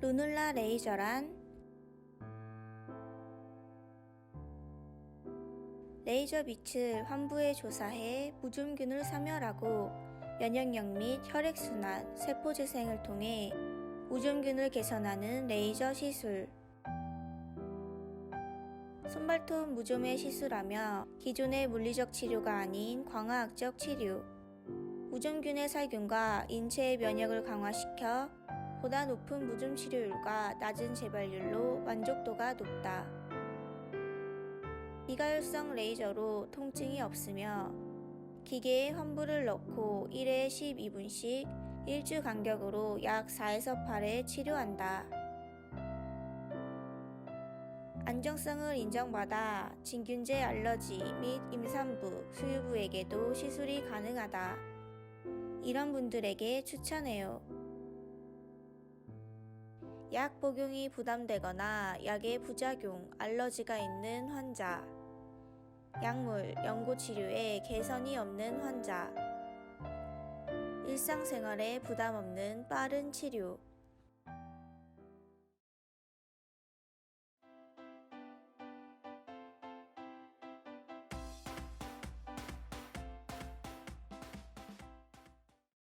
루눌라 레이저란 레이저 빛을 환부에 조사해 무좀균을 사멸하고 면역력 및 혈액순환, 세포재생을 통해 무좀균을 개선하는 레이저 시술. 손발톱 무좀의 시술하며 기존의 물리적 치료가 아닌 광화학적 치료. 무좀균의 살균과 인체의 면역을 강화시켜 보다 높은 무좀 치료율과 낮은 재발률로 만족도가 높다. 비가열성 레이저로 통증이 없으며 기계에 환부를 넣고 1회 12분씩 1주 간격으로 약 4에서 8회 치료한다. 안정성을 인정받아 진균제 알러지 및 임산부, 수유부에게도 시술이 가능하다. 이런 분들에게 추천해요. 약 복용이 부담되거나 약의 부작용, 알러지가 있는 환자, 약물, 연고 치료에 개선이 없는 환자, 일상생활에 부담 없는 빠른 치료,